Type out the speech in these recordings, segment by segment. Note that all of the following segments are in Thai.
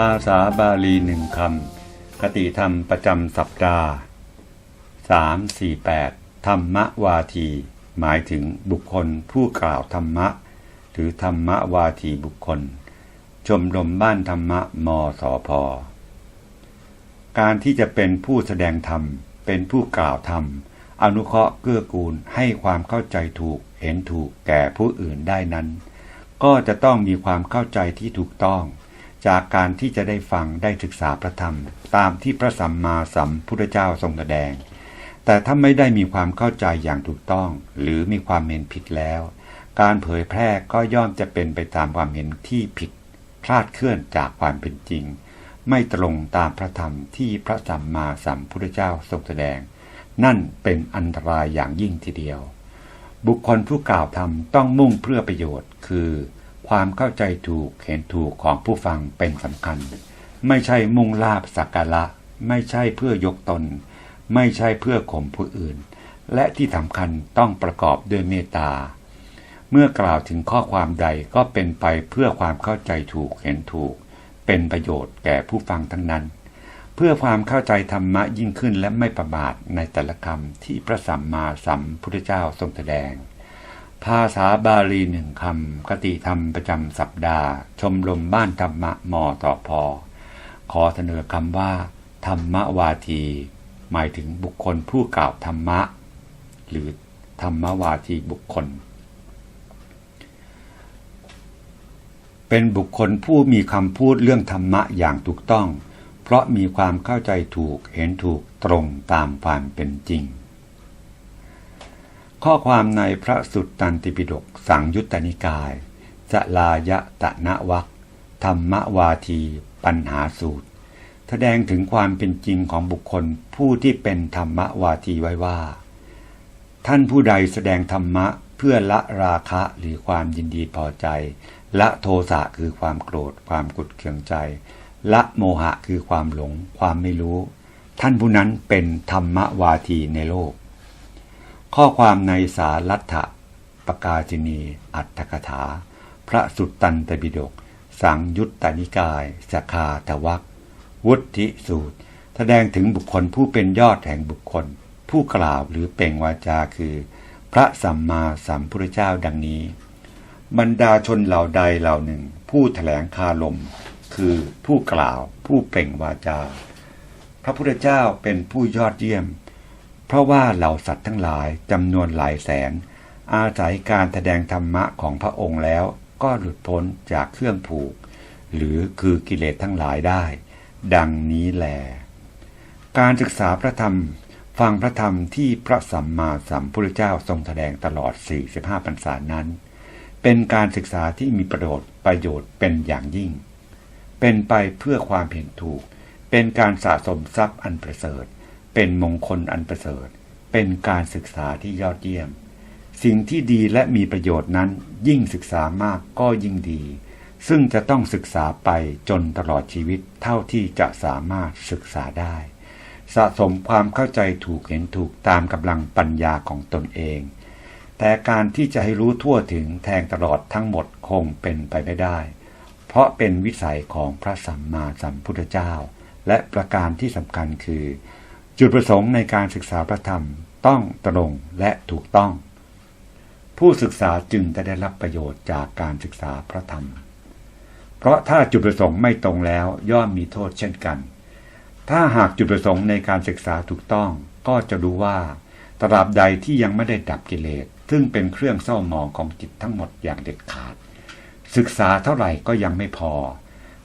ภาษาบาลีหนึ่งคำคติธรรมประจำสัปดาห์ 348 ธรรมวาที หมายถึงบุคคลผู้กล่าวธรรมะ หรือธรรมวาทีบุคคล ชมรมบ้านธรรมะมสพการที่จะเป็นผู้แสดงธรรม เป็นผู้กล่าวธรรม อนุเคราะห์เกื้อกูลให้ความเข้าใจถูกเห็นถูกแก่ผู้อื่นได้นั้น ก็จะต้องมีความเข้าใจที่ถูกต้อง จากการที่จะได้ฟังได้ศึกษาพระธรรม ตามที่พระสัมมาสัมพุทธเจ้าทรงแสดง แต่ถ้าไม่ได้มีความเข้าใจอย่างถูกต้อง หรือมีความเห็นผิดแล้ว การเผยแพร่ก็ย่อมจะเป็นไปตามความเห็นที่ผิด คลาดเคลื่อนจากความเป็นจริง ไม่ตรงตามพระธรรมที่พระสัมมาสัมพุทธเจ้าทรงแสดง นั่นเป็นอันตรายอย่างยิ่งทีเดียว บุคคลผู้กล่าวธรรมต้องมุ่งเพื่อประโยชน์ คือ ความเข้าใจถูกเห็นถูกของผู้ฟังเป็นสำคัญ ไม่ใช่มุ่งลาบสักการะ ไม่ใช่เพื่อยกตน ไม่ใช่เพื่อข่มผู้อื่น และที่สำคัญต้องประกอบด้วยเมตตา เมื่อกล่าวถึงข้อความใดก็เป็นไปเพื่อความเข้าใจถูกเห็นถูก เป็นประโยชน์แก่ผู้ฟังทั้งนั้น เพื่อความเข้าใจธรรมะยิ่งขึ้นและไม่ประมาทในแต่ละคำที่พระสัมมาสัมพุทธเจ้าทรงแสดง ภาษาบาลีหนึ่งคำคติธรรมประจำสัปดาห์ ชมรมบ้านธรรมะมอต่อพอ ขอเสนอคำว่า ธรรมวาที หมายถึงบุคคลผู้กล่าวธรรมะ หรือธรรมวาทีบุคคล เป็นบุคคลผู้มีคำพูดเรื่องธรรมะอย่างถูกต้อง เพราะมีความเข้าใจถูกเห็นถูกตรงตามความเป็นจริง ข้อความในพระสุตตันติปิฎกสังยุตตนิกายสลายะตะนะวักธรรมวาที ปัญหาสูตร แสดงถึงความเป็นจริงของบุคคลผู้ที่เป็นธรรมวาทีไว้ว่า ท่านผู้ใดแสดงธรรมะเพื่อละราคะหรือความยินดีพอใจ ละโทสะคือความโกรธ ความกุดเคืองใจ ละโมหะคือความหลง ความไม่รู้ ท่านผู้นั้นเป็นธรรมวาทีในโลก ข้อความในสารัตถปกาจินีอัตถกถา พระสุตตันตปิฎกสังยุตตนิกายสคาตวักวุฒิสูตร แสดงถึงบุคคลผู้เป็นยอดแห่งบุคคล ผู้กล่าวหรือเปล่งวาจาคือ พระสัมมาสัมพุทธเจ้าดังนี้ บรรดาชนเหล่าใดเหล่าหนึ่ง ผู้แถลงคาลม คือผู้กล่าวผู้เปล่งวาจา พระพุทธเจ้าเป็นผู้ยอดเยี่ยม เพราะว่าเหล่าสัตว์ทั้งหลายจำนวนหลายแสน อาศัยการแสดงธรรมะของพระองค์แล้วก็หลุดพ้นจากเครื่องผูก หรือคือกิเลสทั้งหลายได้ ดังนี้แลการศึกษาพระธรรมฟังพระธรรมที่พระสัมมาสัมพุทธเจ้าทรงแสดงตลอด 45พรรษานั้น เป็นการศึกษาที่มีประโยชน์ประโยชน์เป็นอย่างยิ่ง เป็นไปเพื่อความเห็นถูก เป็นการสะสมทรัพย์อันประเสริฐ เป็นมงคลอันประเสริฐ เป็นการศึกษาที่ยอดเยี่ยม สิ่งที่ดีและมีประโยชน์นั้นยิ่งศึกษามากก็ยิ่งดี ซึ่งจะต้องศึกษาไปจนตลอดชีวิตเท่าที่จะสามารถศึกษาได้ สะสมความเข้าใจถูกเห็นถูกตามกำลังปัญญาของตนเอง แต่การที่จะให้รู้ทั่วถึงแทงตลอดทั้งหมดคงเป็นไปไม่ได้ เพราะเป็นวิสัยของพระสัมมาสัมพุทธเจ้า และประการที่สำคัญคือ จุดประสงค์ในการศึกษาพระธรรมต้องตรงและถูกต้อง ผู้ศึกษาจึงจะได้รับประโยชน์จากการศึกษาพระธรรม เพราะถ้าจุดประสงค์ไม่ตรงแล้วย่อมมีโทษเช่นกัน ถ้าหากจุดประสงค์ในการศึกษาถูกต้อง ก็จะรู้ว่าตราบใดที่ยังไม่ได้ดับกิเลส ซึ่งเป็นเครื่องเศร้าหมองของจิตทั้งหมดอย่างเด็ดขาด ศึกษาเท่าไหร่ก็ยังไม่พอ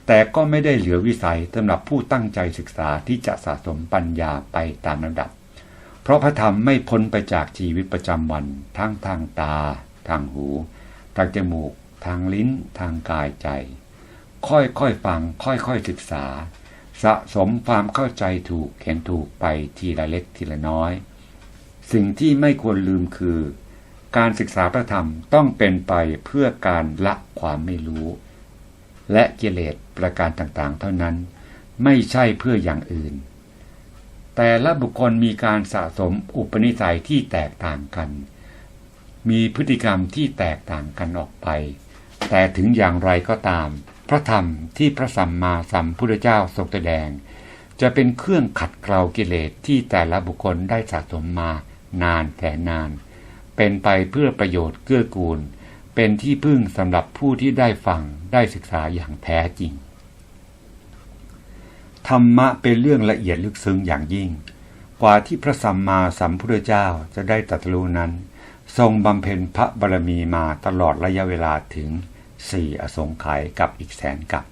แต่ก็ไม่ได้เหลือวิสัยสำหรับผู้ตั้งใจศึกษาที่จะสะสมปัญญาไปตามลำดับ เพราะพระธรรมไม่พ้นไปจากชีวิตประจำวัน ทั้งทางตา ทางหู ทางจมูก ทางลิ้น ทางกายใจ ค่อยๆฟัง ค่อยๆศึกษา สะสมความเข้าใจถูกเห็นถูกไปทีละเล็กทีละน้อย สิ่งที่ไม่ควรลืมคือ การศึกษาพระธรรมต้องเป็นไปเพื่อการละความไม่รู้ และกิเลสประการต่างๆ เท่านั้น ไม่ใช่เพื่ออย่างอื่น แต่ละบุคคลมีการสะสมอุปนิสัยที่แตกต่างกัน มีพฤติกรรมที่แตกต่างกันออกไป แต่ถึงอย่างไรก็ตาม พระธรรมที่พระสัมมาสัมพุทธเจ้าทรงแสดง จะเป็นเครื่องขัดเกลากิเลสที่แต่ละบุคคลได้สะสมมานานแสนนาน เป็นไปเพื่อประโยชน์เกื้อกูล เป็นที่พึ่งสำหรับผู้ที่ได้ฟังได้ศึกษาอย่างแท้จริง ธรรมะเป็นเรื่องละเอียดลึกซึ้งอย่างยิ่ง กว่าที่พระสัมมาสัมพุทธเจ้าจะได้ตรัสรู้นั้น ทรงบำเพ็ญพระบารมีมาตลอดระยะเวลาถึงสี่อสงไขยกับอีกแสนกับ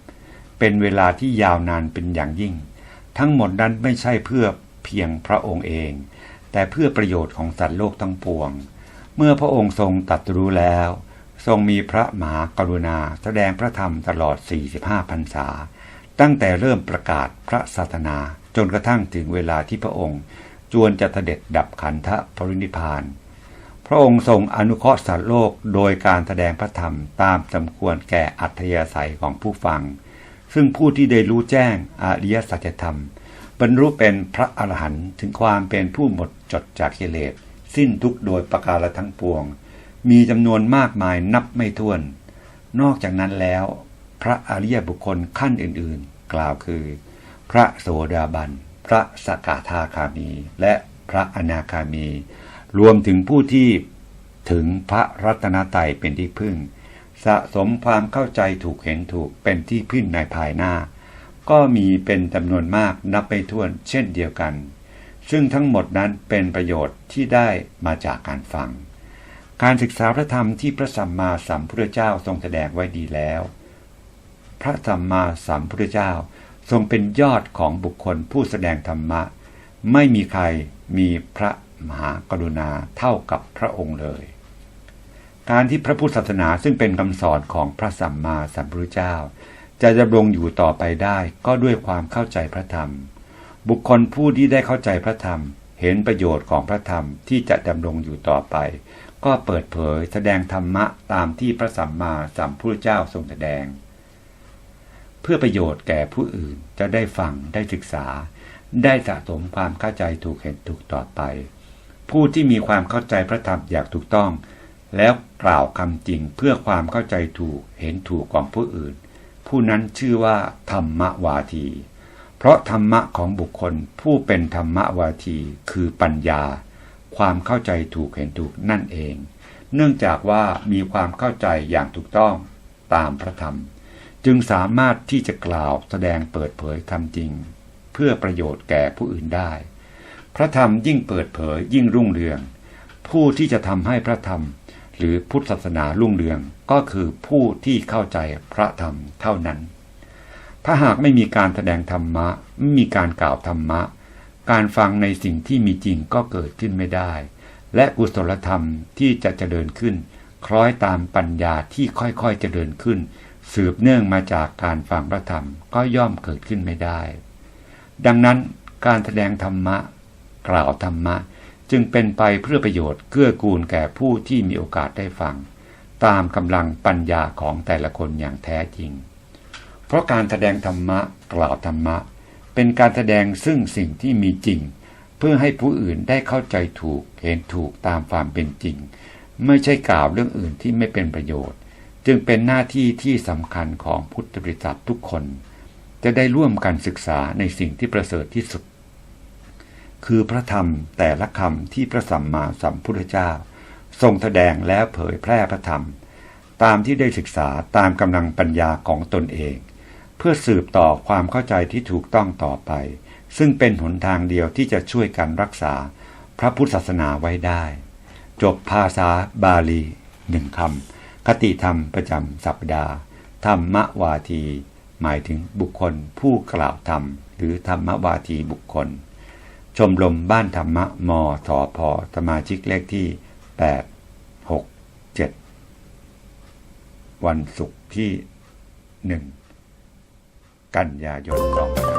เป็นเวลาที่ยาวนานเป็นอย่างยิ่ง ทั้งหมดนั้นไม่ใช่เพื่อเพียงพระองค์เอง แต่เพื่อประโยชน์ของสัตว์โลกทั้งปวง เมื่อพระองค์ทรงตรัสรู้แล้ว ทรงมีพระมหากรุณาแสดงพระธรรมตลอด 45พรรษา ตั้งแต่เริ่มประกาศพระศาสนาจนกระทั่งถึงเวลาที่พระองค์ จวนจะเสด็จดับขันธปรินิพาน พระองค์ทรงอนุเคราะห์สัตว์โลกโดยการแสดงพระธรรมตามสมควรแก่อัธยาศัยของผู้ฟัง ซึ่งผู้ที่ได้รู้แจ้งอริยสัจธรรม บรรลุเป็นพระอรหันต์ถึงความเป็นผู้หมดจดจากกิเลสสิ้นทุกโดยประการทั้งปวง มีจำนวนมากมายนับไม่ถ้วน นอกจากนั้นแล้ว พระอริยบุคคลขั้นอื่นๆ กล่าวคือ พระโสดาบัน พระสกทาคามี และพระอนาคามี รวมถึงผู้ที่ถึงพระรัตนตรัยเป็นที่พึ่ง สะสมความเข้าใจถูกเห็นถูกเป็นที่พึ่งในภายหน้า ก็มีเป็นจำนวนมากนับไม่ถ้วนเช่นเดียวกัน ซึ่งทั้งหมดนั้นเป็นประโยชน์ที่ได้มาจากการฟัง การศึกษาพระธรรมที่พระสัมมาสัมพุทธเจ้าทรงแสดงไว้ดีแล้ว พระสัมมาสัมพุทธเจ้าทรงเป็นยอดของบุคคลผู้แสดงธรรมะ ไม่มีใครมีพระมหากรุณาเท่ากับพระองค์เลย การที่พระพุทธศาสนาซึ่งเป็นคำสอนของพระสัมมาสัมพุทธเจ้า จะดำรงอยู่ต่อไปได้ก็ด้วยความเข้าใจพระธรรม บุคคลผู้ที่ได้เข้าใจพระธรรม เห็นประโยชน์ของพระธรรมที่จะดำรงอยู่ต่อไป ก็เปิดเผยแสดงธรรมะตามที่พระสัมมาสัมพุทธเจ้าทรงแสดง เพื่อประโยชน์แก่ผู้อื่นจะได้ฟังได้ศึกษา ได้สะสมความเข้าใจถูกเห็นถูกต่อไป ผู้ที่มีความเข้าใจพระธรรมอย่างถูกต้อง แล้วกล่าวคำจริงเพื่อความเข้าใจถูกเห็นถูกของผู้อื่น ผู้นั้นชื่อว่าธรรมวาที เพราะธรรมะของบุคคลผู้เป็นธรรมวาทีคือปัญญา ความเข้าใจถูกเห็นถูกนั่นเอง เนื่องจากว่ามีความเข้าใจอย่างถูกต้องตามพระธรรม จึงสามารถที่จะกล่าวแสดงเปิดเผยคำจริง เพื่อประโยชน์แก่ผู้อื่นได้ พระธรรมยิ่งเปิดเผยยิ่งรุ่งเรือง ผู้ที่จะทำให้พระธรรม หรือพุทธศาสนารุ่งเรืองก็คือผู้ที่เข้าใจพระธรรมเท่านั้น ถ้าหากไม่มีการแสดงธรรมะไม่มีการกล่าวธรรมะ การฟังในสิ่งที่มีจริงก็เกิดขึ้นไม่ได้ และกุศลธรรมที่จะเจริญขึ้น คล้อยตามปัญญาที่ค่อยๆเจริญขึ้น สืบเนื่องมาจากการฟังพระธรรมก็ย่อมเกิดขึ้นไม่ได้ ดังนั้นการแสดงธรรมะ กล่าวธรรมะ จึงเป็นไปเพื่อประโยชน์เกื้อกูลแก่ผู้ที่มีโอกาสได้ฟัง ตามกำลังปัญญาของแต่ละคนอย่างแท้จริง เพราะการแสดงธรรมะ กล่าวธรรมะ เป็นการแสดงซึ่งสิ่งที่มีจริง เพื่อให้ผู้อื่นได้เข้าใจถูกเห็นถูกตามความเป็นจริง ไม่ใช่กล่าวเรื่องอื่นที่ไม่เป็นประโยชน์ จึงเป็นหน้าที่ที่สำคัญของพุทธบริษัททุกคน จะได้ร่วมกันศึกษาในสิ่งที่ประเสริฐที่สุด คือพระธรรมแต่ละคำที่พระสัมมาสัมพุทธเจ้า ทรงแสดงและเผยแพร่พระธรรม ตามที่ได้ศึกษาตามกำลังปัญญาของตนเอง เพื่อสืบต่อความเข้าใจที่ถูกต้องต่อไป ซึ่งเป็นหนทางเดียวที่จะช่วยกันรักษาพระพุทธศาสนาไว้ได้ จบภาษาบาลีหนึ่งคำคติธรรมประจำสัปดาห์ ธรรมวาที หมายถึงบุคคลผู้กล่าวธรรม หรือธรรมวาทีบุคคล ชมรมบ้านธรรมะมสพสมาชิกเลขที่ 8 6 7 วันศุกร์ที่ 1 กันยายน2 5